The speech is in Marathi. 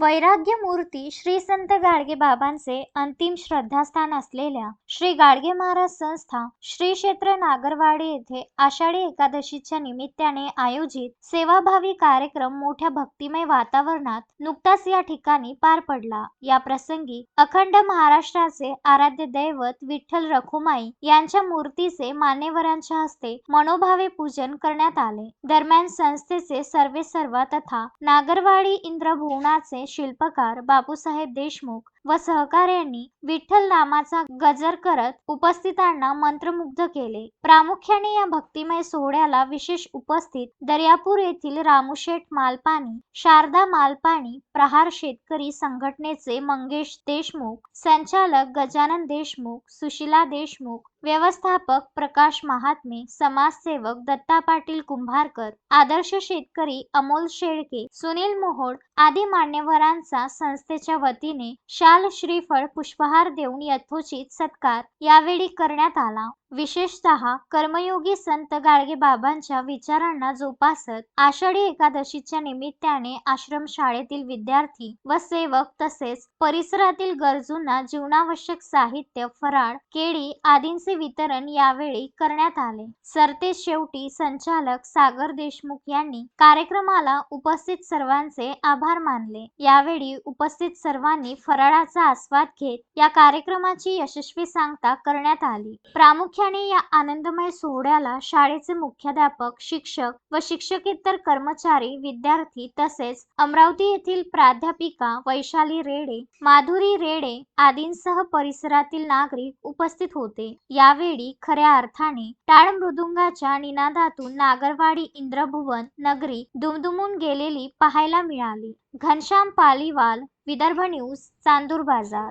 वैराग्य मूर्ती श्री संत गाडगे बाबांचे अंतिम श्रद्धास्थान असलेल्या श्री गाडगे महाराज संस्था श्री क्षेत्र नागरवाडी येथे आषाढी एकादशीच्या निमित्ताने आयोजित सेवाभावी कार्यक्रम मोठ्या भक्तिमय वातावरणात नुकताच या ठिकाणी पार पडला. या प्रसंगी अखंड महाराष्ट्राचे आराध्य दैवत विठ्ठल रखुमाई यांच्या मूर्तीचे मान्यवरांच्या हस्ते मनोभावे पूजन करण्यात आले. दरम्यान संस्थेचे सर्वे सर्वा तथा नागरवाडी इंद्रभुवनाचे शिल्पकार बापूसाहेब देशमुख व सहकार्यांनी विठ्ठल नामाचा गजर करत उपस्थितांना मंत्रमुग्ध केले. प्रामुख्याने या भक्तिमय सोहळ्याला विशेष उपस्थित दर्यापूर येथील रामूशेठ मालपाणी शारदा मालपाणी प्रहार शेतकरी संघटनेचे मंगेश देशमुख संचालक गजानन देशमुख सुशिला देशमुख व्यवस्थापक प्रकाश महात्मे समाजसेवक दत्ता पाटील कुंभारकर आदर्श शेतकरी अमोल शेळके सुनील मोहोड आदी मान्यवरांचा संस्थेच्या वतीने शाल श्रीफळ पुष्पहार देऊन यथोचित सत्कार यावेळी करण्यात आला. विशेषतः कर्मयोगी संत गाडगे बाबांच्या विचारांना जोपासत आषाढी एकादशीच्या निमित्ताने आश्रमशाळेतील विद्यार्थी व सेवक तसेच परिसरातील गरजूंना जीवनावश्यक साहित्य फराळ केळी आदींचे वितरण यावेळी करण्यात आले. सरते शेवटी संचालक सागर देशमुख यांनी कार्यक्रमाला उपस्थित सर्वांचे आभार मानले. यावेळी उपस्थित सर्वांनी फराळाचा आस्वाद घेत या कार्यक्रमाची यशस्वी सांगता करण्यात आली. प्रामुख्याने या आनंदमय सोहळ्याला शाळेचे मुख्याध्यापक शिक्षक व शिक्षकेतर कर्मचारी विद्यार्थी तसेच अमरावती येथील प्राध्यापिका वैशाली रेडे माधुरी रेडे आदींसह परिसरातील नागरिक उपस्थित होते. यावेळी खऱ्या अर्थाने टाळ मृदुंगाच्या निनादातून नागरवाडी इंद्रभुवन नगरी दुमदुमून गेलेली पाहायला मिळाली. घनश्याम पालीवाल विदर्भ न्यूज चांदूर बाजार.